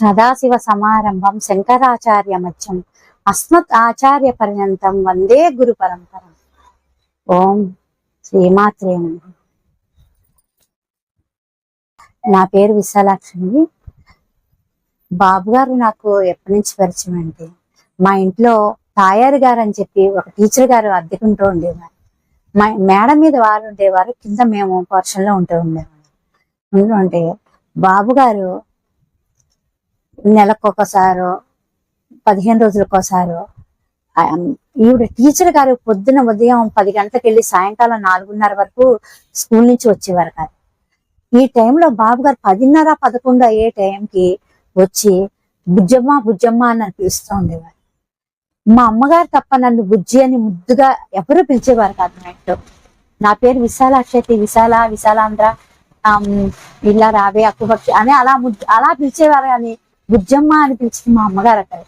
సదాశివ సమారంభం శంకరాచార్య మధ్యం. అస్మత్ ఆచార్య పర్యంతం వందే గురు పరంపర. ఓం శ్రీమాత్రే నా పేరు విశాలాక్షి బాబు గారు నాకు ఎప్పటి నుంచి పరిచయం అంటే మా ఇంట్లో తాయారు గారు అని చెప్పి ఒక టీచర్ గారు అద్దెకుంటూ ఉండేవారు. మా మేడ మీద వారు ఉండేవారు కింద మేము పోర్షన్లో ఉంటూ ఉండేవారు ఉంటే బాబు గారు నెలకొకసారో పదిహేను రోజులకోసారో ఈవిడ టీచర్ గారు పొద్దున ఉదయం పది గంటలకు వెళ్ళి సాయంకాలం నాలుగున్నర వరకు స్కూల్ నుంచి వచ్చేవారు కాదు. ఈ టైంలో బాబు గారు పదిన్నర పదకొండు అయ్యే టైంకి వచ్చి బుజ్జమ్మ బుజ్జమ్మ అని పిలుస్తూ ఉండేవారు. మా అమ్మగారు తప్ప నన్ను బుజ్జి అని ముద్దుగా ఎవరు పిలిచేవారు కాదు మా నా పేరు విశాలాక్షతి విశాల విశాలాంధ్ర ఇలా రావే అక్కుపక్షి అని అలా ముద్దు అలా పిలిచేవారు కానీ బుజ్జమ్మ అని పిలిచింది మా అమ్మగారు అక్కడ.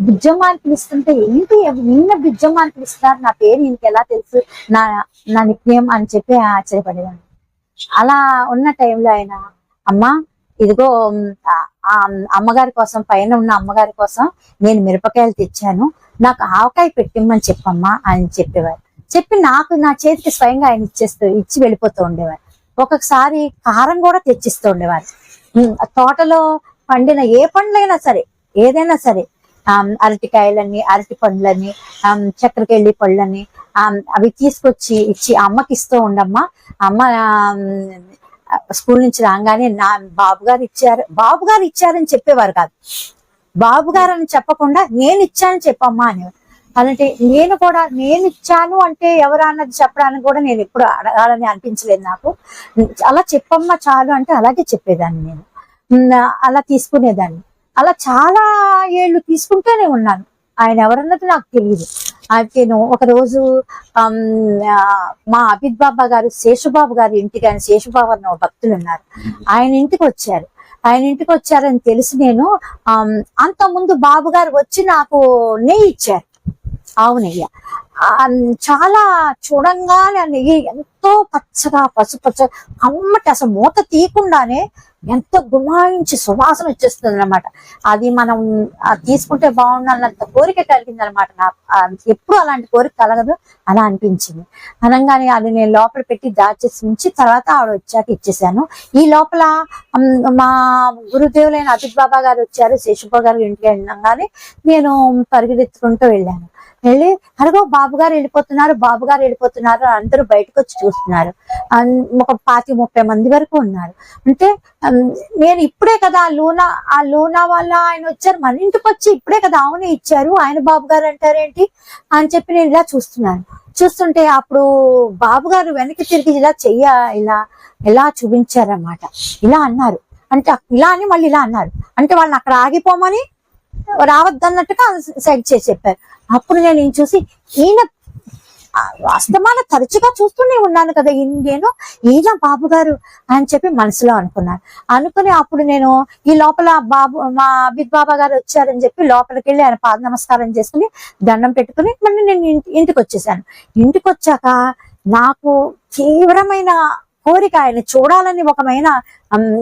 బుజ్జమ్మ అని పిలుస్తుంటే ఏంటి నిన్న బుజ్జమ్మ అని పిలుస్తున్నారు. నా పేరు ఈయనకి ఎలా తెలుసు? నా నా నిక్నేమ్ అని చెప్పి ఆశ్చర్యపడేదాన్ని. అలా ఉన్న టైంలో ఆయన అమ్మా ఇదిగో ఆ అమ్మగారి కోసం పైన ఉన్న అమ్మగారి కోసం నేను మిరపకాయలు తెచ్చాను. నాకు ఆవకాయ పెట్టిమ్మని చెప్పమ్మా అని చెప్పేవారు. చెప్పి నాకు నా చేతికి స్వయంగా ఆయన ఇచ్చేస్తూ ఇచ్చి వెళ్ళిపోతూ ఉండేవారు. ఒక్కొక్కసారి కారం కూడా తెచ్చిస్తూ ఉండేవారు. తోటలో పండిన ఏ పండ్లైనా సరే ఏదైనా సరే అరటికాయలని అరటి పండ్లని ఆమ్, చక్కెరకెళ్ళి పళ్ళని ఆ అవి తీసుకొచ్చి ఇచ్చి అమ్మకి ఇస్తూ ఉండమ్మా. అమ్మ స్కూల్ నుంచి రాగానే నా బాబు గారు ఇచ్చారు. బాబు గారు ఇచ్చారని చెప్పేవారు కాదు. బాబు గారు అని చెప్పకుండా నేను ఇచ్చాను చెప్పమ్మా అని అలాంటి నేను కూడా నేను ఇచ్చాను అంటే ఎవరన్నది చెప్పడానికి కూడా నేను ఎప్పుడు అడగాలని అనిపించలేదు నాకు. అలా చెప్పమ్మా చాలు అంటే అలాగే చెప్పేదాన్ని నేను. అలా తీసుకునేదాన్ని. అలా చాలా ఏళ్ళు తీసుకుంటూనే ఉన్నాను. ఆయన ఎవరన్నది నాకు తెలియదు అయితే నేను ఒక రోజు ఆ, మా అభిత్ బాబా గారు శేషుబాబు గారి ఇంటికి ఆయన శేషుబాబు అన్న భక్తులు ఉన్నారు. ఆయన ఇంటికి వచ్చారు. ఆయన ఇంటికి వచ్చారని తెలిసి నేను అంత ముందు బాబు గారు వచ్చి నాకు నెయ్యి ఇచ్చారు. అవునయ్య చాలా చూడంగానే ఆ నెయ్యి ఎంతో పచ్చగా పసుపచ్చ కమ్మటి అసలు మూత తీయకుండానే ఎంతో గుమాయించి సువాసన వచ్చేస్తుంది అనమాట అది మనం తీసుకుంటే బాగుండాలన్నంత కోరిక కలిగింది అనమాట నాకు ఎప్పుడు అలాంటి కోరిక కలగదు అలా అనిపించింది. అనగానే అది నేను లోపల పెట్టి దాచేసి ఉంచి తర్వాత ఆవిడ వచ్చాక ఇచ్చేసాను. ఈ లోపల మా గురుదేవులైన అతిథి బాబా గారు వచ్చారు శేషుబాబు గారు ఇంటికి వెళ్ళగానే నేను పరిగెత్తుకుంటూ వెళ్ళాను. వెళ్ళి అరగో బాబు గారు వెళ్ళిపోతున్నారు బాబు గారు వెళ్ళిపోతున్నారు అందరూ బయటకు వచ్చి చూస్తున్నారు. ఒక పాతి ముప్పై మంది వరకు ఉన్నారు. అంటే నేను ఇప్పుడే కదా లూనా ఆ లూనా వాళ్ళ ఆయన వచ్చారు మన ఇంటికి వచ్చి ఇప్పుడే కదా ఆవునే ఇచ్చారు ఆయన బాబు గారు అంటారేంటి అని చెప్పి నేను ఇలా చూస్తున్నాను. చూస్తుంటే అప్పుడు బాబు గారు వెనక్కి తిరిగి ఇలా చెయ్య ఇలా ఇలా చూపించారన్నమాట. ఇలా అన్నారు. అంటే ఇలా అని మళ్ళీ ఇలా అన్నారు. అంటే వాళ్ళని అక్కడ ఆగిపోమని రావద్దన్నట్టుగా సైడ్ చేసి చెప్పారు. అప్పుడు నేను ఈయన చూసి ఈయన ఆ, అస్తమాన తరచుగా చూస్తూనే ఉన్నాను కదా నేను ఈయన బాబు గారు అని చెప్పి మనసులో అనుకున్నాను. అనుకుని అప్పుడు నేను ఈ లోపల బాబు మా అభిత్ బాబా గారు వచ్చారని చెప్పి లోపలికి వెళ్ళి ఆయన పాద నమస్కారం చేసుకుని దండం పెట్టుకుని మళ్ళీ నేను ఇంటి- ఇంటికి వచ్చేసాను. ఇంటికి వచ్చాక నాకు తీవ్రమైన కోరిక ఆయన చూడాలని ఒకమైన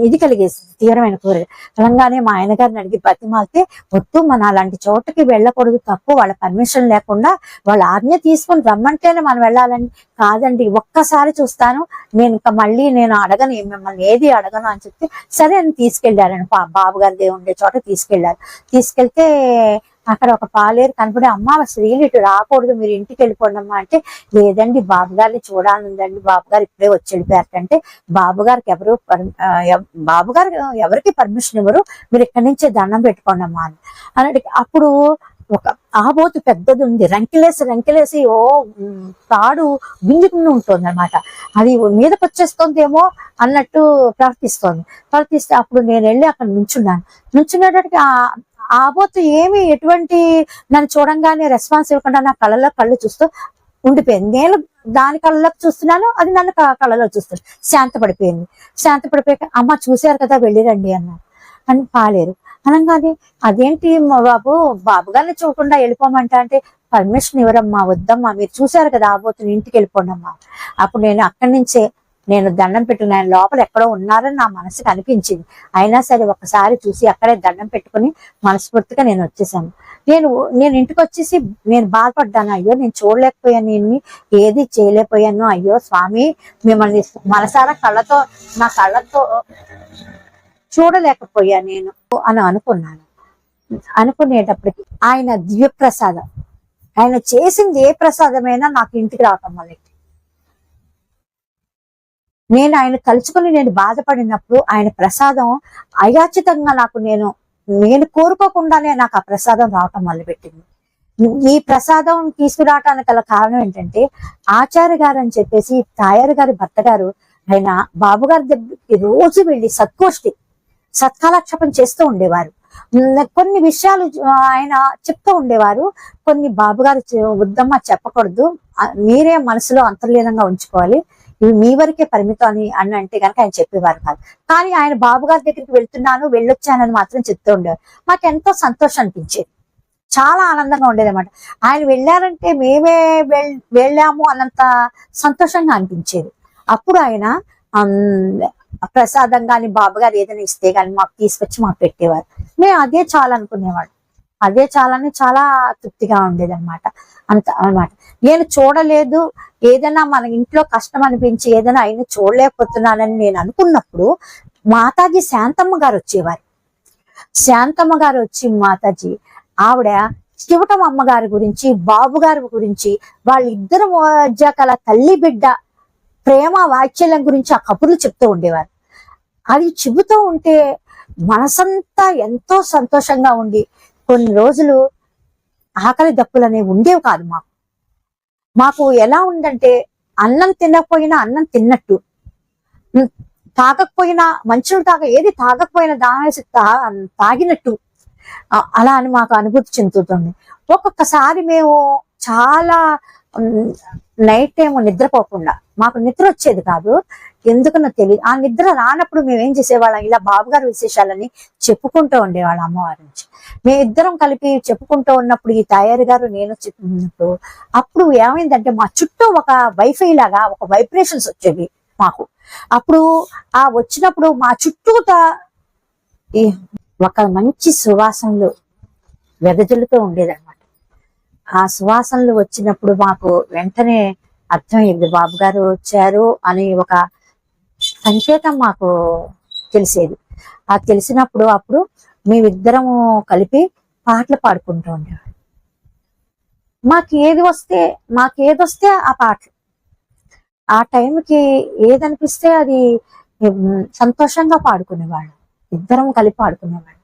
ఇది కలిగేసింది తీవ్రమైన కోరిక. తెలంగాణ మా ఆయన గారిని అడిగి బతిమాలితే వద్దు మన అలాంటి చోటకి వెళ్ళకూడదు తప్పు వాళ్ళ పర్మిషన్ లేకుండా వాళ్ళ ఆజ్ఞ తీసుకొని రమ్మంటేనే మనం వెళ్ళాలని కాదండి. ఒక్కసారి చూస్తాను నేను ఇంకా మళ్ళీ నేను అడగను మిమ్మల్ని ఏది అడగను అని చెప్తే సరే అని తీసుకెళ్ళారని బాబు గారి ఉండే చోట తీసుకెళ్ళారు తీసుకెళ్తే అక్కడ ఒక పాలేరు కనపడి అమ్మ స్త్రీలు ఇటు రాకూడదు మీరు ఇంటికి వెళ్ళిపోండి అమ్మా. అంటే లేదండి బాబు గారిని చూడాలందండి బాబు గారు ఇప్పుడే వచ్చి వెళ్ళిపోయారంటే. బాబు గారికి ఎవరు పర్- బాబు గారు ఎవరికి పర్మిషన్ ఇవ్వరు మీరు ఇక్కడి నుంచే దండం పెట్టుకోండి అమ్మా. అని. అన్నట్టు అప్పుడు ఒక ఆబోతు పెద్దది ఉంది రంకిలేసి రంకిలేసి ఓ తాడు గుంజుకుని ఉంటుంది అనమాట అది మీదకి వచ్చేస్తుందేమో అన్నట్టు ప్రవర్తిస్తోంది. ప్రవర్తిస్తే అప్పుడు నేను వెళ్ళి అక్కడ నుంచున్నాను. నుంచునేటట్టుకి ఆ ఏమి ఎటువంటి నన్ను చూడంగానే రెస్పాన్స్ ఇవ్వకుండా నా కళ్ళలో కళ్ళు చూస్తూ ఉండిపోయింది. నేను దాని కళ్ళలోకి చూస్తున్నాను అది నన్ను కళ్ళలో చూస్తుంది. శాంతపడిపోయింది. శాంతపడిపోయాక అమ్మ చూశారు కదా వెళ్ళిరండి అన్నారు. అని పాలేరు. అనగానే అదేంటి మా బాబు బాబు గారిని చూడకుండా వెళ్ళిపోమంటా అంటే పర్మిషన్ ఇవ్వరమ్మా వద్దమ్మా మీరు చూశారు కదా ఆబోతుని ఇంటికి వెళ్ళిపోండి అమ్మా అప్పుడు నేను అక్కడి నుంచే నేను దండం పెట్టుకుని ఆయన లోపల ఎక్కడో ఉన్నారని నా మనసుకు అనిపించింది. అయినా సరే ఒకసారి చూసి అక్కడే దండం పెట్టుకుని మనస్ఫూర్తిగా నేను వచ్చేసాను. నేను నేను ఇంటికి వచ్చేసి నేను బాధపడ్డాను. అయ్యో నేను చూడలేకపోయాను నేను ఏది చేయలేకపోయాను. అయ్యో స్వామి మిమ్మల్ని మనసారా కళ్ళతో నా కళ్ళతో చూడలేకపోయా నేను అని అనుకున్నాను. అనుకునేటప్పటికి ఆయన దివ్య ప్రసాదం ఆయన చేసింది ఏ ప్రసాదమైనా నాకు ఇంటికి రావటం వల్ల. నేను ఆయన తలుచుకుని నేను బాధపడినప్పుడు ఆయన ప్రసాదం అయాచితంగా నాకు నేను నేను కోరుకోకుండానే నాకు ఆ ప్రసాదం రావటం మొదలుపెట్టింది. ఈ ప్రసాదం తీసుకురావటానికి గల కారణం ఏంటంటే ఆచార్య గారు అని చెప్పేసి తాయారు గారి భర్త గారు ఆయన బాబుగారి దగ్గరికి రోజు వెళ్ళి సత్కోష్టి సత్కాలక్షేపం చేస్తూ ఉండేవారు. కొన్ని విషయాలు ఆయన చెప్తూ ఉండేవారు. కొన్ని బాబుగారు ఉద్దమ్మ వద్దమ్మా చెప్పకూడదు. మీరే మనసులో అంతర్లీనంగా ఉంచుకోవాలి. ఇవి మీ వరకే పరిమితం అని అని అంటే కనుక ఆయన చెప్పేవారు కాదు. కానీ ఆయన బాబు గారి దగ్గరికి వెళ్తున్నాను వెళ్ళొచ్చానని మాత్రం చెప్తూ ఉండేవారు. మాకు ఎంతో సంతోషం అనిపించేది. చాలా ఆనందంగా ఉండేది అనమాట ఆయన వెళ్ళారంటే మేమే వెళ్- వెళ్ళాము అన్నంత సంతోషంగా అనిపించేది. అప్పుడు ఆయన ప్రసాదం కానీ బాబు గారు ఏదైనా ఇస్తే కానీ మాకు తీసుకొచ్చి మాకు పెట్టేవారు. మేము అదే చాలా అనుకునేవాడు అదే చాలని చాలా తృప్తిగా ఉండేది అనమాట అంత అన్నమాట. నేను చూడలేదు. ఏదైనా మన ఇంట్లో కష్టం అనిపించి ఏదైనా అయినా చూడలేకపోతున్నానని నేను అనుకున్నప్పుడు మాతాజీ శాంతమ్మ గారు వచ్చేవారు. శాంతమ్మ గారు వచ్చి మాతాజీ ఆవిడ శివటం అమ్మగారి గురించి బాబు గారి గురించి వాళ్ళిద్దరు మధ్య కల తల్లి బిడ్డ ప్రేమ వాత్సల్యం గురించి ఆ కబుర్లు చెప్తూ ఉండేవారు. అది చెబుతూ ఉంటే మనసంతా ఎంతో సంతోషంగా ఉండి కొన్ని రోజులు ఆకలి దప్పులు అనేవి ఉండేవి కాదు మాకు. మాకు ఎలా ఉందంటే అన్నం తినకపోయినా అన్నం తిన్నట్టు. తాగకపోయినా మంచులు తాగ ఏది తాగకపోయినా దానేసి తాగినట్టు. అలా అని మాకు అనుభూతి చెందుతుంది. ఒక్కొక్కసారి మేము చాలా నైట్ టైం నిద్రపోకుండా. మాకు నిద్ర వచ్చేది కాదు. ఎందుకనో తెలియదు. ఆ నిద్ర రానప్పుడు మేము ఏం చేసేవాళ్ళం? ఇలా బాబుగారి విశేషాలని చెప్పుకుంటూ ఉండేవాళ్ళం అమ్మవారి నుంచి. మేము ఇద్దరం కలిపి చెప్పుకుంటూ ఉన్నప్పుడు ఈ తయారు గారు నేను చెప్పినప్పుడు అప్పుడు ఏమైందంటే మా చుట్టూ ఒక వైఫై లాగా ఒక వైబ్రేషన్స్ వచ్చేవి మాకు. అప్పుడు ఆ వచ్చినప్పుడు మా చుట్టూత ఈ ఒక మంచి సువాసనలు వెదజల్లుతూ ఉండేదండి. ఆ సువాసనలు వచ్చినప్పుడు మాకు వెంటనే అర్థమయ్యేది బాబు గారు వచ్చారు అని ఒక సంకేతం మాకు తెలిసేది. ఆ తెలిసినప్పుడు అప్పుడు మేమిద్దరము కలిపి పాటలు పాడుకుంటూ ఉండేవాడు మాకు ఏది వస్తే మాకు ఏది వస్తే ఆ పాటలు. ఆ టైంకి ఏదనిపిస్తే అది సంతోషంగా పాడుకునేవాడు ఇద్దరం కలిపి పాడుకునేవాడు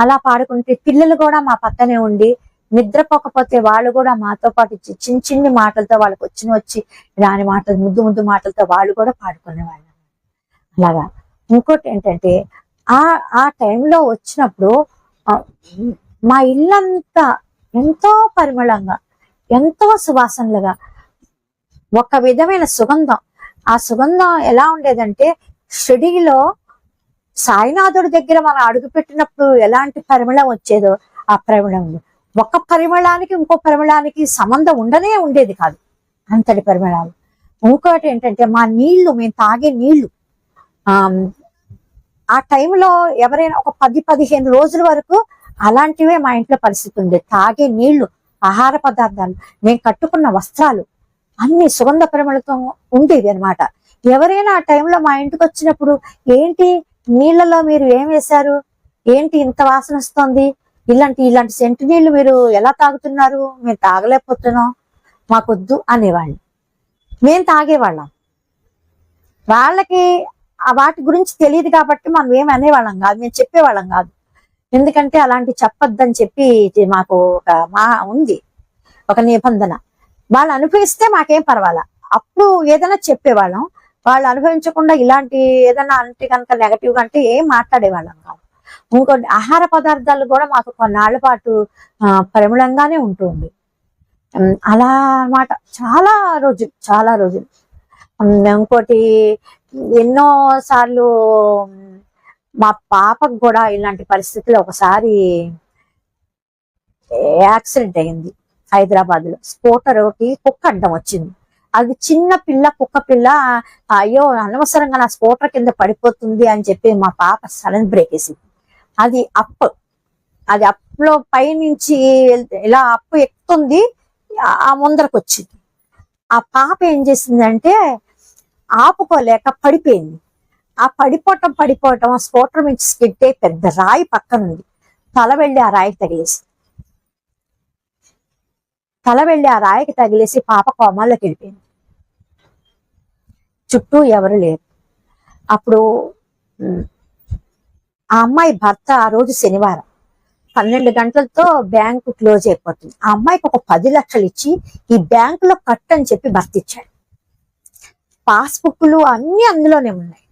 అలా పాడుకుంటే పిల్లలు కూడా మా పక్కనే ఉండి నిద్రపోకపోతే వాళ్ళు కూడా మాతో పాటు చిన్న చిన్ని మాటలతో వాళ్ళకి వచ్చిన వచ్చి రాని మాటలు ముద్దు ముద్దు మాటలతో వాళ్ళు కూడా పాడుకునేవాళ్ళు. అలాగా. ఇంకోటి ఏంటంటే ఆ ఆ టైంలో వచ్చినప్పుడు మా ఇల్లంతా ఎంతో పరిమళంగా ఎంతో సువాసనలుగా ఒక విధమైన సుగంధం. ఆ సుగంధం ఎలా ఉండేదంటే షిడిలో సాయినాథుడి దగ్గర మనం అడుగు పెట్టినప్పుడు ఎలాంటి పరిమళం వచ్చేదో ఆ పరిమళం ఒక పరిమళానికి ఇంకో పరిమళానికి సంబంధం ఉండనే ఉండేది కాదు. అంతటి పరిమళాలు. ఇంకోటి ఏంటంటే మా నీళ్ళు మేము తాగే నీళ్ళు ఆ టైంలో ఎవరైనా ఒక పది పదిహేను రోజుల వరకు అలాంటివే మా ఇంట్లో పరిస్థితి ఉంది తాగే నీళ్ళు ఆహార పదార్థాలు మేము కట్టుకున్న వస్త్రాలు అన్ని సుగంధ పరిమళతో ఉండేవి అనమాట ఎవరైనా ఆ టైంలో మా ఇంటికి వచ్చినప్పుడు ఏంటి నీళ్ళలో మీరు ఏం వేశారు? ఏంటి ఇంత వాసన వస్తుంది? ఇలాంటి ఇలాంటి సెంటు నీళ్ళు మీరు ఎలా తాగుతున్నారు? మేము తాగలేకపోతున్నాం. మాకొద్దు అనేవాళ్ళు. మేము తాగేవాళ్ళం. వాళ్ళకి ఆ వాటి గురించి తెలియదు కాబట్టి మనం ఏమి అనేవాళ్ళం కాదు. మేము చెప్పేవాళ్ళం కాదు. ఎందుకంటే అలాంటి చెప్పొద్దని చెప్పి మాకు ఒక మా ఉంది. ఒక నిబంధన. వాళ్ళు అనుభవిస్తే మాకేం పర్వాలా. అప్పుడు ఏదైనా చెప్పేవాళ్ళం. వాళ్ళు అనుభవించకుండా ఇలాంటి ఏదైనా అంటే కనుక నెగటివ్గా అంటే ఏం మాట్లాడేవాళ్ళం కాదు. ఇంకోటి ఆహార పదార్థాలు కూడా మాకు కొన్నాళ్ళ పాటు పరిమళంగానే ఉంటుంది. అలా అనమాట చాలా రోజులు చాలా రోజులు. ఇంకోటి ఎన్నో సార్లు మా పాపకు కూడా ఇలాంటి పరిస్థితుల్లో ఒకసారి యాక్సిడెంట్ అయింది హైదరాబాద్లో స్కూటర్కి కుక్క అడ్డం వచ్చింది. అది చిన్న పిల్ల కుక్క పిల్ల అయ్యో అనవసరంగా నా స్కూటర్ కింద పడిపోతుంది అని చెప్పి మా పాప సడన్ బ్రేక్ వేసింది. అది అప్ అది అప్లో పైనుంచి వెళ్తే- ఇలా అప్పు ఎక్కుతుంది ఆ- ముందరకు వచ్చింది ఆ పాప ఏం చేసిందంటే ఆపుకోలేక పడిపోయింది. ఆ పడిపోవటం పడిపోవటం ఆ స్కూటర్ నుంచి స్కిడ్ పెద్ద రాయి పక్కన ఉంది తల వెళ్ళి ఆ రాయికి తగిలేసి తల వెళ్ళి ఆ రాయికి తగిలేసి పాప కోమాల్లోకి వెళ్ళిపోయింది. చుట్టూ ఎవరు లేరు. అప్పుడు ఆ అమ్మాయి భర్త ఆ రోజు శనివారం పన్నెండు గంటలతో బ్యాంకు క్లోజ్ అయిపోతుంది. ఆ అమ్మాయికి ఒక పది లక్షలు ఇచ్చి ఈ బ్యాంకులో కట్ అని చెప్పి భర్త ఇచ్చాడు. పాస్బుక్లు అన్ని అందులోనే ఉన్నాయి.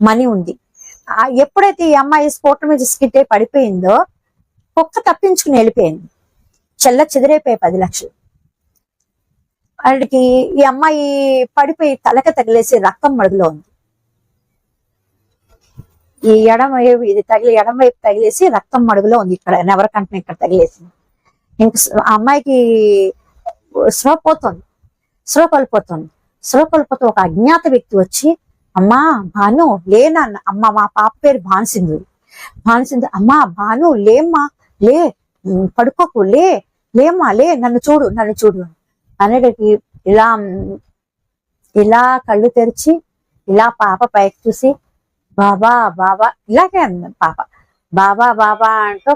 మనీ ఉంది. ఆ ఎప్పుడైతే ఈ అమ్మాయి స్కూటర్ మీద స్కిట్ అయి పడిపోయిందో కుక్క తప్పించుకుని వెళ్ళిపోయింది. చెల్ల చెదిరైపోయాయి పది లక్షలు. వాడికి ఈ అమ్మాయి పడిపోయి తలక తగిలేసి రక్తం మడుగులో ఉంది. ఈ ఎడమ వైపు ఇది తగిలి ఎడమ వైపు తగిలేసి రక్తం మడుగులో ఉంది ఇక్కడ నెవరకంటే ఇక్కడ తగిలేసింది. ఇంక అమ్మాయికి స్లో పోతుంది స్లో కోల్పోతుంది స్లో కోల్పోతే ఒక అజ్ఞాత వ్యక్తి వచ్చి అమ్మా భాను లేనా అమ్మ మా పాప పేరు భానుసింధు భానుసింధు అమ్మా భాను లేమ్మా లే పడుకోకు లే లేమ్మా లే నన్ను చూడు నన్ను చూడు అనేటికి ఇలా ఇలా కళ్ళు తెరిచి ఇలా పాప పైకి చూసి బాబా బాబా ఇలాగే అంది పాప. బాబా బాబా అంటూ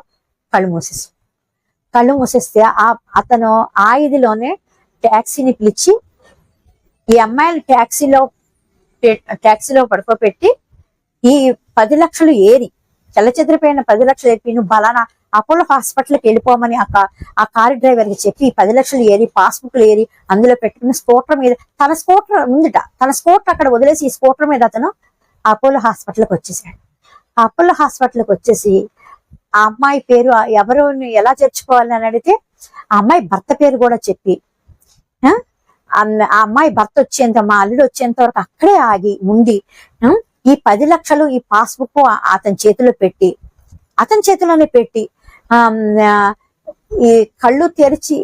కళ్ళు మూసేసి కళ్ళు మూసేస్తే ఆ అతను ఆ ఇదిలోనే ట్యాక్సీని పిలిచి ఈ అమ్మాయిని ట్యాక్సీలో ట్యాక్సీలో పడుకోబెట్టి ఈ పది లక్షలు ఏరి చెల్లచెదిరిపోయిన పది లక్షలు ఏరి నువ్వు బలానా అపోలో హాస్పిటల్కి వెళ్ళిపోమని ఆ కా- ఆ కారు డ్రైవర్కి చెప్పి పది లక్షలు ఏరి పాస్బుక్లు ఏరి అందులో పెట్టుకుని స్కూటర్ మీద తన స్కూటర్ ఉందిట తన స్కూటర్ అక్కడ వదిలేసి ఈ స్కూటర్ మీద అతను అపోలో హాస్పిటల్కి వచ్చేసాడు. అపోలో హాస్పిటల్కి వచ్చేసి ఆ అమ్మాయి పేరు ఎవరు ఎలా చేర్చుకోవాలి అని అడిగితే ఆ అమ్మాయి భర్త పేరు కూడా చెప్పి ఆ, అమ్మాయి భర్త వచ్చేంత మా అల్లుడు వచ్చేంత వరకు అక్కడే ఆగి ఉండి ఈ పది లక్షలు ఈ పాస్బుక్ అతని చేతిలో పెట్టి అతని చేతిలోనే పెట్టి ఆ, ఈ కళ్ళు తెరిచి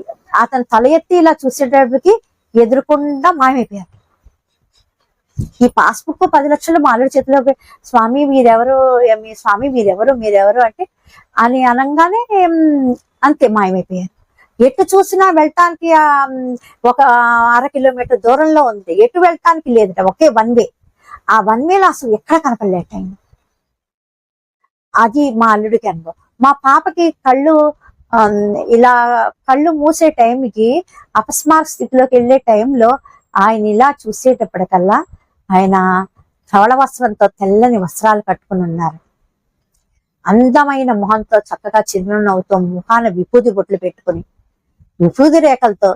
అతను తల ఎత్తి ఇలా చూసేటప్పటికి ఎదురుకుండా మాయమైపోయారు. ఈ పాస్బుక్ పది లక్షలు మా చేతిలో స్వామి మీరెవరు మీ స్వామి మీరెవరు మీరెవరు అంటే అని అనగానే అంతే మాయమైపోయారు. ఎటు చూసినా వెళ్ళటానికి ఒక అర కిలోమీటర్ దూరంలో ఉంది. ఎటు వెళ్ళటానికి లేదట ఒకే వన్ వే. ఆ వన్ వేలో అసలు ఎక్కడ కనపడలేట అది మా అల్లుడికి అనుభవం. మా పాపకి కళ్ళు ఇలా కళ్ళు మూసే టైంకి అపస్మార స్థితిలోకి వెళ్ళే టైంలో ఆయన ఇలా చూసేటప్పటికల్లా ఆయన ధవళ వస్త్రంతో తెల్లని వస్త్రాలు కట్టుకుని ఉన్నారు. అందమైన మొహంతో చక్కగా చిరునవ్వుతో ముఖాన విభూది బొట్లు పెట్టుకుని విభూది రేఖలతో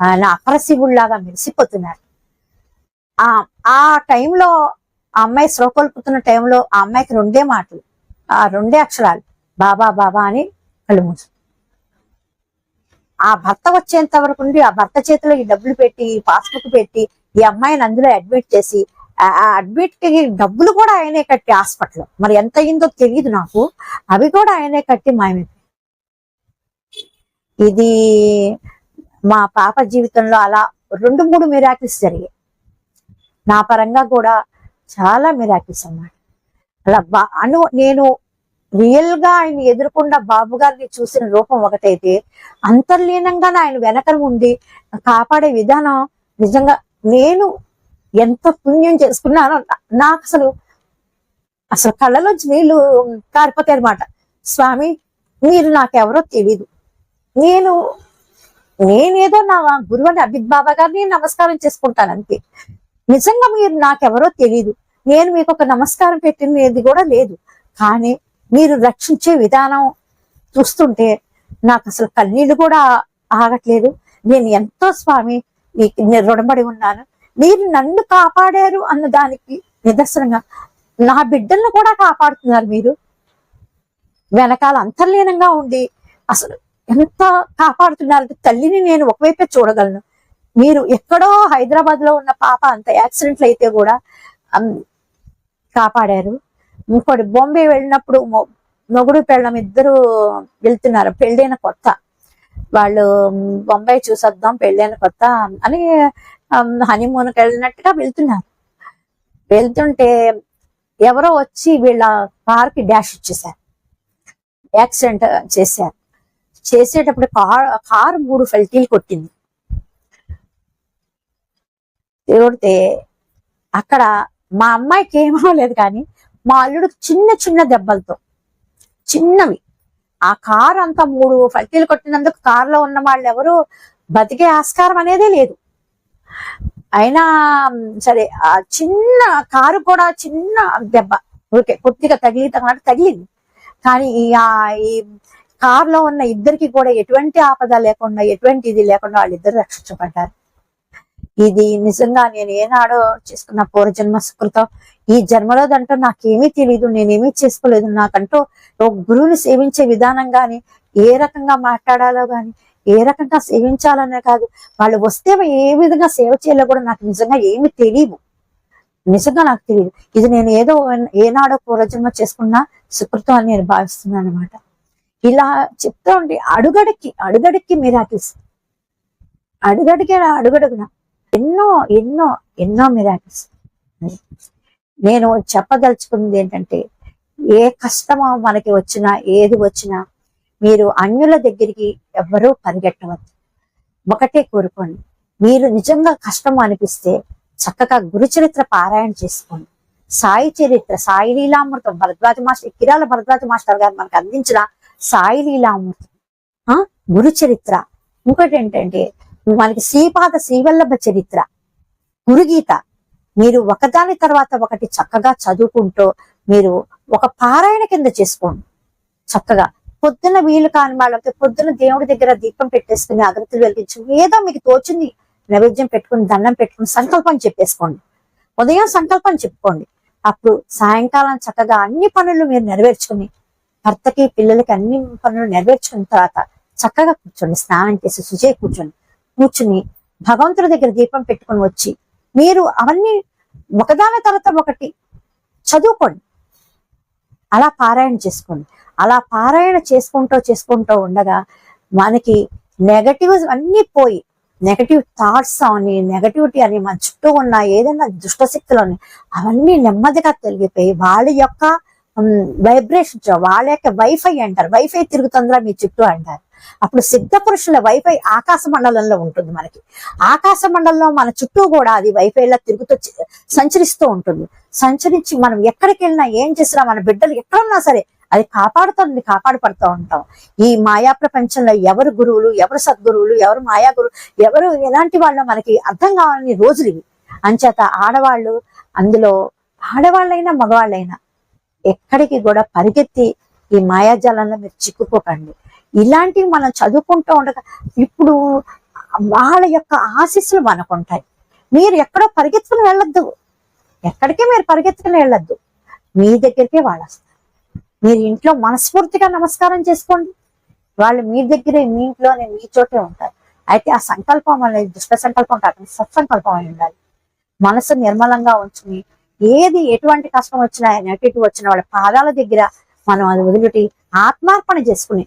ఆయన అపరశివుళ్ళాగా మెరిసిపోతున్నారు. ఆ ఆ టైంలో ఆ అమ్మాయి శ్రోకొల్పుతున్న టైంలో ఆ అమ్మాయికి రెండే మాటలు ఆ రెండే అక్షరాలు బాబా బాబా అని కళ్ళు మూసు ఆ భర్త వచ్చేంత వరకు ఉండి ఆ భర్త చేతిలో ఈ డబ్బులు పెట్టి పాస్బుక్ పెట్టి ఈ అమ్మాయిని అందులో అడ్మిట్ చేసి ఆ అడ్మిట్కి డబ్బులు కూడా ఆయనే కట్టి హాస్పిటల్. మరి ఎంత అయిందో తెలియదు నాకు. అవి కూడా ఆయనే కట్టి మాయమైపోయి ఇది మా పాప జీవితంలో అలా రెండు మూడు మిరాకిల్స్ జరిగాయి. నా పరంగా కూడా చాలా మిరాకిల్స్ అన్నమాట. అలా బా అను నేను రియల్గా ఆయన ఎదుర్కొన్న బాబు గారిని చూసిన రూపం ఒకటైతే అంతర్లీనంగా ఆయన వెనకన ఉండి కాపాడే విధానం నిజంగా నేను ఎంత పుణ్యం చేసుకున్నానో నాకు అసలు అసలు కళ్ళలోంచి నీళ్ళు కారిపోతాయి అనమాట స్వామి మీరు నాకెవరో తెలీదు. నేను నేనేదో నా గురువుని అభిత్ బాబా గారిని నమస్కారం చేసుకుంటాను అంతే. నిజంగా మీరు నాకెవరో తెలీదు. నేను మీకు ఒక నమస్కారం పెట్టినది కూడా లేదు. కానీ మీరు రక్షించే విధానం చూస్తుంటే నాకు అసలు కన్నీళ్ళు కూడా ఆగట్లేదు. నేను ఎంతో స్వామి మీకు నేను రుణపడి ఉన్నాను. మీరు నన్ను కాపాడారు అన్న దానికి నిదర్శనంగా నా బిడ్డలను కూడా కాపాడుతున్నారు మీరు. వెనకాల అంతర్లీనంగా ఉండి అసలు ఎంత కాపాడుతున్నారు? తల్లిని నేను ఒకవైపే చూడగలను. మీరు ఎక్కడో హైదరాబాద్లో ఉన్న పాప అంత యాక్సిడెంట్లు అయితే కూడా కాపాడారు. ఇంకోటి బాంబే వెళ్ళినప్పుడు మొగుడు పెళ్ళం ఇద్దరు వెళ్తున్నారు. పెళ్ళైన కొత్త. వాళ్ళు బొంబాయి చూసొద్దాం పెళ్ళైన కొత్త అని హనీమూన్కి వెళ్ళినట్టుగా వెళ్తున్నారు. వెళ్తుంటే ఎవరో వచ్చి వీళ్ళ కారుకి డాష్ ఇచ్చేసారు యాక్సిడెంట్ చేశారు. చేసేటప్పుడు కార్ కారు మూడు ఫెల్టీలు కొట్టింది. కొడితే అక్కడ మా అమ్మాయికి ఏమో లేదు కానీ మా అల్లుడు చిన్న చిన్న దెబ్బలతో చిన్నవి ఆ కార్ అంతా మూడు ఫల్టీలు కొట్టినందుకు కారులో ఉన్న వాళ్ళు ఎవరు బతికే ఆస్కారం అనేదే లేదు. అయినా సరే ఆ చిన్న కారు కూడా చిన్న దెబ్బ. ఓకే కొద్దిగా తగిలి తగినట్టు తగిలింది. కానీ ఆ ఈ కారులో ఉన్న ఇద్దరికి కూడా ఎటువంటి ఆపద లేకుండా ఎటువంటి ఇది లేకుండా వాళ్ళిద్దరు రక్షించబడ్డారు. ఇది నిజంగా నేను ఏనాడో చేసుకున్న పూర్వజన్మ సుకృతం. ఈ జన్మలోదంటూ నాకేమీ తెలియదు నేనేమీ చేసుకోలేదు. నాకంటూ ఒక గురువుని సేవించే విధానం గాని ఏ రకంగా మాట్లాడాలో గాని ఏ రకంగా సేవించాలనే కాదు. వాళ్ళు వస్తే ఏ విధంగా సేవ చేయాలో కూడా నాకు నిజంగా ఏమి తెలియదు నిజంగా నాకు తెలియదు ఇది నేను ఏదో ఏనాడో పూర్వజన్మ చేసుకున్న సుకృతం అని నేను భావిస్తున్నాను అనమాట ఇలా చెప్తా ఉంటే అడుగడికి అడుగడికి మిరాకిల్స్ అడుగడికి అడుగడుగున ఎన్నో ఎన్నో ఎన్నో మిరాకిల్స్ నేను చెప్పదలుచుకున్నది ఏంటంటే ఏ కష్టమో మనకి వచ్చినా ఏది వచ్చినా మీరు అన్యుల దగ్గరికి ఎవ్వరూ పరిగెట్టవద్దు. ఒకటే కోరుకోండి. మీరు నిజంగా కష్టం అనిపిస్తే చక్కగా గురు చరిత్ర పారాయణ చేసుకోండి. సాయి చరిత్ర సాయి లీలామృతం భరద్వాజ మాస్టర్ కిరాల భరద్వాజ మాస్టర్ గారు మనకు అందించిన సాయి లీలామృతం ఆ గురు చరిత్ర. ఇంకోటి ఏంటంటే మనకి శ్రీపాద శ్రీవల్లభ చరిత్ర గురుగీత. మీరు ఒకదాని తర్వాత ఒకటి చక్కగా చదువుకుంటూ మీరు ఒక పారాయణ కింద చేసుకోండి. చక్కగా పొద్దున వీలు కాని వాళ్ళకి పొద్దున దేవుడి దగ్గర దీపం పెట్టేసుకుని అగరత్తులు వెలిగించి ఏదో మీకు తోచింది నైవేద్యం పెట్టుకుని దండం పెట్టుకుని సంకల్పం చెప్పేసుకోండి. ఉదయం సంకల్పం చెప్పుకోండి. అప్పుడు సాయంకాలం చక్కగా అన్ని పనులు మీరు నెరవేర్చుకుని భర్తకి పిల్లలకి అన్ని పనులు నెరవేర్చుకున్న తర్వాత చక్కగా కూర్చోండి. స్నానం చేసి శుచే కూర్చోండి. కూర్చుని భగవంతుడి దగ్గర దీపం పెట్టుకొని వచ్చి మీరు అవన్నీ ఒకదాని తర్వాత ఒకటి. చదువుకోండి. అలా పారాయణ చేసుకోండి. అలా పారాయణ చేసుకుంటూ చేసుకుంటూ ఉండగా మనకి నెగటివ్ అన్నీ పోయి నెగటివ్ థాట్స్ అని నెగటివిటీ అని మన చుట్టూ ఉన్న ఏదైనా దుష్టశక్తులు అని అవన్నీ నెమ్మదిగా తొలగిపోయి వాళ్ళ యొక్క వైబ్రేషన్స్ వాళ్ళ యొక్క వైఫై అంటారు. వైఫై తిరుగుతుందిరా మీ చుట్టూ అంటారు. అప్పుడు సిద్ధ పురుషుల వైఫై ఆకాశ మండలంలో ఉంటుంది మనకి. ఆకాశ మండలంలో మన చుట్టూ కూడా అది వైఫైలా తిరుగుతూ సంచరిస్తూ ఉంటుంది. సంచరించి మనం ఎక్కడికి వెళ్ళినా ఏం చేసినా మన బిడ్డలు ఎక్కడున్నా సరే అది కాపాడుతుంది కాపాడపడుతూ ఉంటాం. ఈ మాయా ప్రపంచంలో ఎవరు గురువులు ఎవరు సద్గురువులు ఎవరు మాయా గురువు ఎవరు ఎలాంటి వాళ్ళో మనకి అర్థం కావాలని రోజులు ఇవి. అంచేత ఆడవాళ్ళు అందులో ఆడవాళ్ళైనా మగవాళ్ళైనా ఎక్కడికి కూడా పరిగెత్తి ఈ మాయాజాలంలో మీరు చిక్కుకోకండి. ఇలాంటివి మనం చదువుకుంటూ ఉండగా ఇప్పుడు వాళ్ళ యొక్క ఆశీస్సులు మనకు ఉంటాయి. మీరు ఎక్కడో పరిగెత్తుకుని వెళ్ళొద్దు. ఎక్కడికి మీరు పరిగెత్తుకుని వెళ్ళొద్దు. మీ దగ్గరికే వాళ్ళు వస్తారు. మీరు ఇంట్లో మనస్ఫూర్తిగా నమస్కారం చేసుకోండి. వాళ్ళు మీ దగ్గరే మీ ఇంట్లోనే మీ చోటే ఉంటారు. అయితే ఆ సంకల్పం అనేది దుష్ట సంకల్పం కాకుండా సత్సంకల్పం అయి ఉండాలి. మనసు నిర్మలంగా ఉంచుకుని ఏది ఎటువంటి కష్టం వచ్చినా నెగిటివ్ వచ్చినా వాళ్ళ పాదాల దగ్గర మనం అది వదిలిపెట్టి ఆత్మార్పణ చేసుకుని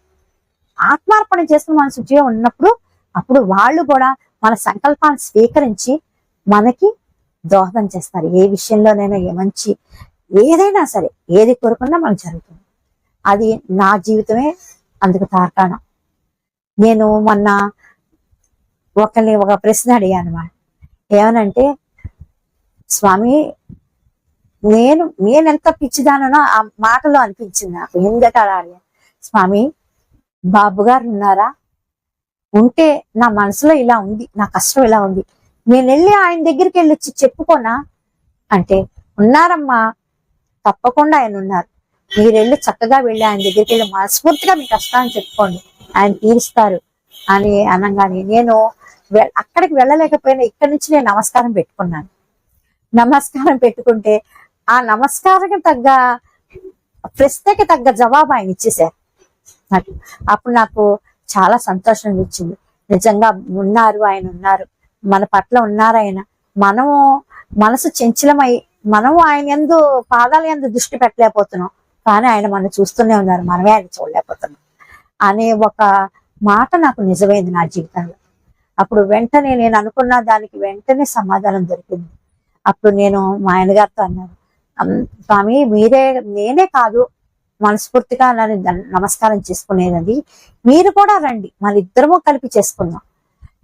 ఆత్మార్పణ చేసిన మన శుచిగా ఉన్నప్పుడు అప్పుడు వాళ్ళు కూడా మన సంకల్పాన్ని స్వీకరించి మనకి దోహదం చేస్తారు. ఏ విషయంలోనైనా ఏ మంచి ఏదైనా సరే ఏది కోరుకున్నా మనకు జరుగుతుంది. అది నా జీవితమే అందుకు తార్కాణం. నేను మొన్న ఒకరిని ఒక ప్రశ్న అడిగాను అనమాట ఏమనంటే స్వామి నేను నేను ఎంత పిచ్చిదానో ఆ మాటలో అనిపించింది నాకు. ఎందుకంటే అలా అడిగాను స్వామి బాబు గారు ఉన్నారా ఉంటే నా మనసులో ఇలా ఉంది నా కష్టం ఇలా ఉంది. నేను వెళ్ళి ఆయన దగ్గరికి వెళ్ళి వచ్చి చెప్పుకోనా? అంటే ఉన్నారమ్మా తప్పకుండా ఆయన ఉన్నారు మీరు వెళ్ళి చక్కగా వెళ్ళి ఆయన దగ్గరికి వెళ్ళి మనస్ఫూర్తిగా మీ కష్టాన్ని చెప్పుకోండి. ఆయన తీరుస్తారు. అని అనగానే నేను అక్కడికి వెళ్ళలేకపోయినా ఇక్కడి నుంచి నేను నమస్కారం పెట్టుకున్నాను. నమస్కారం పెట్టుకుంటే ఆ నమస్కారం తగ్గ ప్రశ్నకి తగ్గ జవాబు ఆయన ఇచ్చేసారు నాకు. అప్పుడు నాకు చాలా సంతోషం ఇచ్చింది నిజంగా ఉన్నారు ఆయన ఉన్నారు. మన పట్ల ఉన్నారు ఆయన. మనము మనసు చంచలమై మనము ఆయన ఎందు పాదాల ఎందు దృష్టి పెట్టలేకపోతున్నాం. కానీ ఆయన మనం చూస్తూనే ఉన్నారు. మనమే ఆయన చూడలేకపోతున్నాం. అనే ఒక మాట నాకు నిజమైంది నా జీవితంలో. అప్పుడు వెంటనే నేను అనుకున్న దానికి వెంటనే సమాధానం దొరికింది. అప్పుడు నేను మా ఆయన గారితో అన్నాను స్వామి మీరే నేనే కాదు మనస్ఫూర్తిగా నన్ను నమస్కారం చేసుకునేది. మీరు కూడా రండి. మన ఇద్దరము కలిపి చేసుకుందాం.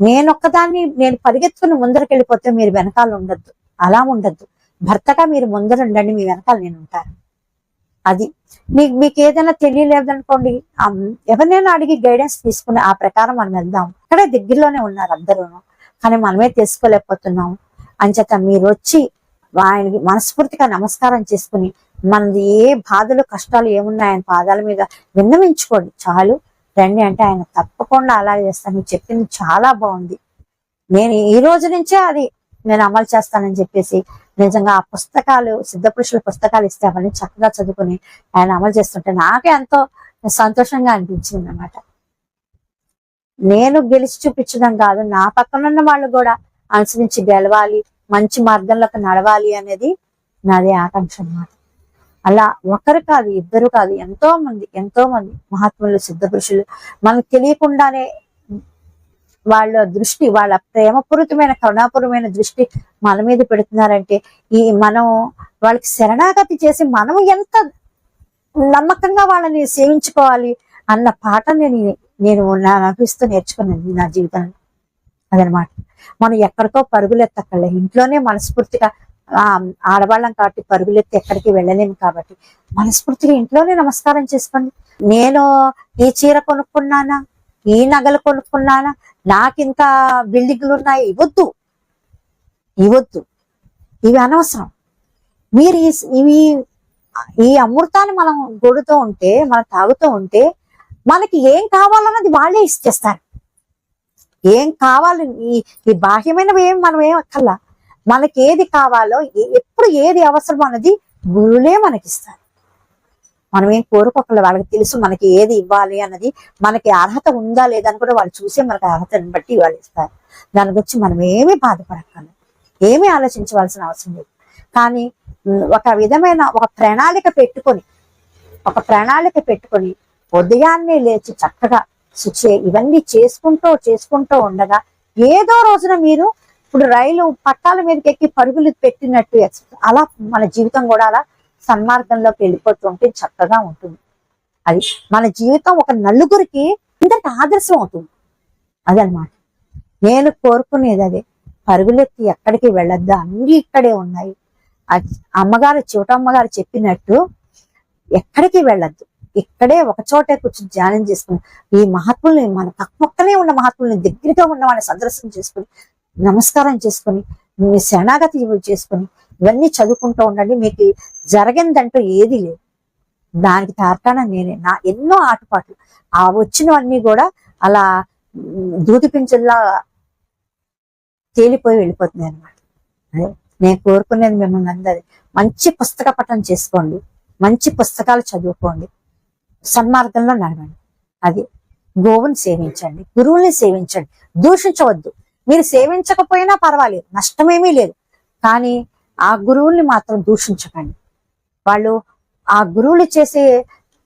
నేను ఒక్కదాన్ని నేను పరిగెత్తుకుని ముందరికి వెళ్ళిపోతే మీరు వెనకాల ఉండద్దు. అలా ఉండద్దు. భర్తగా మీరు ముందర ఉండండి మీ వెనకాల నేను ఉంటాను అది. మీకు మీకు ఏదైనా తెలియలేదనుకోండి ఎవరినైనా అడిగి గైడెన్స్ తీసుకుని ఆ ప్రకారం మనం వెళ్దాం. అక్కడే దగ్గరలోనే ఉన్నారు అందరూ కానీ మనమే తెలుసుకోలేకపోతున్నాం. అంచేత మీరు వచ్చి ఆయనకి మనస్ఫూర్తిగా నమస్కారం చేసుకుని మనది ఏ బాధలు కష్టాలు ఏమున్నాయి ఆయన పాదాల మీద విన్నవించుకోండి. చాలు. రండి అంటే ఆయన తప్పకుండా అలాగే చేస్తాను మీరు చెప్పింది చాలా బాగుంది. నేను ఈ రోజు నుంచే అది నేను అమలు చేస్తానని చెప్పేసి నిజంగా ఆ పుస్తకాలు సిద్ధపురుషుల పుస్తకాలు ఇస్తే అవన్నీ చక్కగా చదువుకుని ఆయన అమలు చేస్తుంటే నాకే ఎంతో సంతోషంగా అనిపించింది అన్నమాట. నేను గెలిచి చూపించడం కాదు నా పక్కన ఉన్న వాళ్ళు కూడా అనుసరించి గెలవాలి మంచి మార్గంలోకి నడవాలి అనేది నాది ఆకాంక్ష అన్నమాట. అలా ఒకరు కాదు ఇద్దరు కాదు ఎంతో మంది ఎంతో మంది మహాత్ములు సిద్ధ పురుషులు మనకు తెలియకుండానే వాళ్ళ దృష్టి వాళ్ళ ప్రేమపూరితమైన కరుణాపూర్వమైన దృష్టి మన మీద పెడుతున్నారంటే ఈ మనం వాళ్ళకి శరణాగతి చేసి మనం ఎంత నమ్మకంగా వాళ్ళని సేవించుకోవాలి అన్న పాట నేను నేను నా అనిపిస్తూ నేర్చుకున్నాను నా జీవితంలో. అదనమాట. మనం ఎక్కడికో పరుగులెత్తక్కర్లే ఇంట్లోనే మనస్ఫూర్తిగా ఆడవాళ్ళం కాబట్టి పరుగులెత్తి ఎక్కడికి వెళ్ళలేము కాబట్టి మనస్ఫూర్తిగా ఇంట్లోనే నమస్కారం చేసుకోండి. నేను ఈ చీర కొనుక్కున్నానా? ఈ నగలు కొనుక్కున్నానా? నాకింత బిల్డింగ్లు ఉన్నాయి ఇవ్వద్దు. ఇవ్వద్దు. ఇవి అనవసరం. మీరు ఇవి ఈ అమృతాన్ని మనం గొడుతూ ఉంటే మనం తాగుతూ ఉంటే మనకి ఏం కావాలన్నది వాళ్ళే ఇచ్చేస్తారు. ఏం కావాలి? ఈ ఈ బాహ్యమైనవి ఏం మనం ఏం అక్కర్లా? మనకి ఏది కావాలో ఎప్పుడు ఏది అవసరం అన్నది గురువులే మనకిస్తారు. మనం ఏం కోరుకోకుండా వాళ్ళకి తెలుసు మనకి ఏది ఇవ్వాలి అన్నది మనకి అర్హత ఉందా లేదా అని కూడా వాళ్ళు చూసే మనకి అర్హతను బట్టి వాళ్ళు ఇస్తారు. దాని గురించి మనం ఏమీ బాధపడక్కర్లేదు. ఏమీ ఆలోచించవలసిన అవసరం లేదు. కానీ ఒక విధమైన ఒక ప్రణాళిక పెట్టుకొని ఒక ప్రణాళిక పెట్టుకొని ఉదయాన్నే లేచి చక్కగా శుచి ఇవన్నీ చేసుకుంటూ చేసుకుంటూ ఉండగా ఏదో రోజున మీరు ఇప్పుడు రైలు పట్టాల మీదకి ఎక్కి పరుగులు పెట్టినట్టు అలా మన జీవితం కూడా అలా సన్మార్గంలోకి వెళ్ళిపోతుంటే చక్కగా ఉంటుంది. అది మన జీవితం ఒక నలుగురికి అందరికి ఆదర్శం అవుతుంది. అదనమాట నేను కోరుకునేది అదే. పరుగులెత్తి ఎక్కడికి వెళ్ళొద్దు? అన్ని ఇక్కడే ఉన్నాయి. అమ్మగారు చివటమ్మగారు చెప్పినట్టు ఎక్కడికి వెళ్ళొద్దు. ఇక్కడే ఒక చోటే కూర్చొని ధ్యానం చేసుకుని ఈ మహాత్ముల్ని మన పక్కనే ఉన్న మహాత్ముల్ని దగ్గరగా ఉన్న వాళ్ళని సందర్శనం చేసుకుని నమస్కారం చేసుకుని మీ శరణాగతి చేసుకుని ఇవన్నీ చదువుకుంటూ ఉండండి. మీకు జరిగిందంటూ ఏది లేదు. దానికి తారకాణ నేనే. నా ఎన్నో ఆటపాట్లు. ఆ వచ్చినవన్నీ కూడా అలా దూది పింఛల్లా తేలిపోయి వెళ్ళిపోతుంది అనమాట నేను కోరుకునేది మిమ్మల్ని అందరి మంచి పుస్తక పఠనం చేసుకోండి. మంచి పుస్తకాలు చదువుకోండి. సన్మార్గంలో నడవండి. అది గోవుని సేవించండి. గురువుల్ని సేవించండి. దూషించవద్దు. మీరు సేవించకపోయినా పర్వాలేదు నష్టమేమీ లేదు. కానీ ఆ గురువుల్ని మాత్రం దూషించకండి. వాళ్ళు ఆ గురువులు చేసే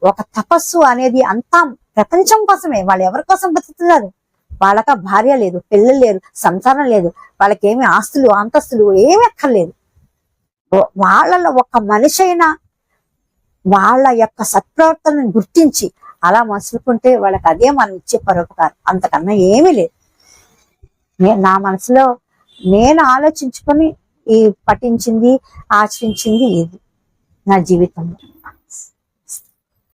ఒక తపస్సు అనేది అంతా ప్రపంచం కోసమే. వాళ్ళు ఎవరి కోసం బతుకుతున్నారు? వాళ్ళక భార్య లేదు పిల్లలు లేరు సంసారం లేదు వాళ్ళకి ఏమి ఆస్తులు అంతస్తులు ఏమి ఎక్కర్లేదు వాళ్ళలో ఒక మనిషి అయినా వాళ్ళ యొక్క సత్ప్రవర్తనను గుర్తించి అలా మసులుకుంటే వాళ్ళకి అదే మనం ఇచ్చే పరోపకారం. అంతకన్నా ఏమీ లేదు. నా మనసులో నేను ఆలోచించుకొని ఈ పఠించింది ఆచరించింది ఇది నా జీవితంలో.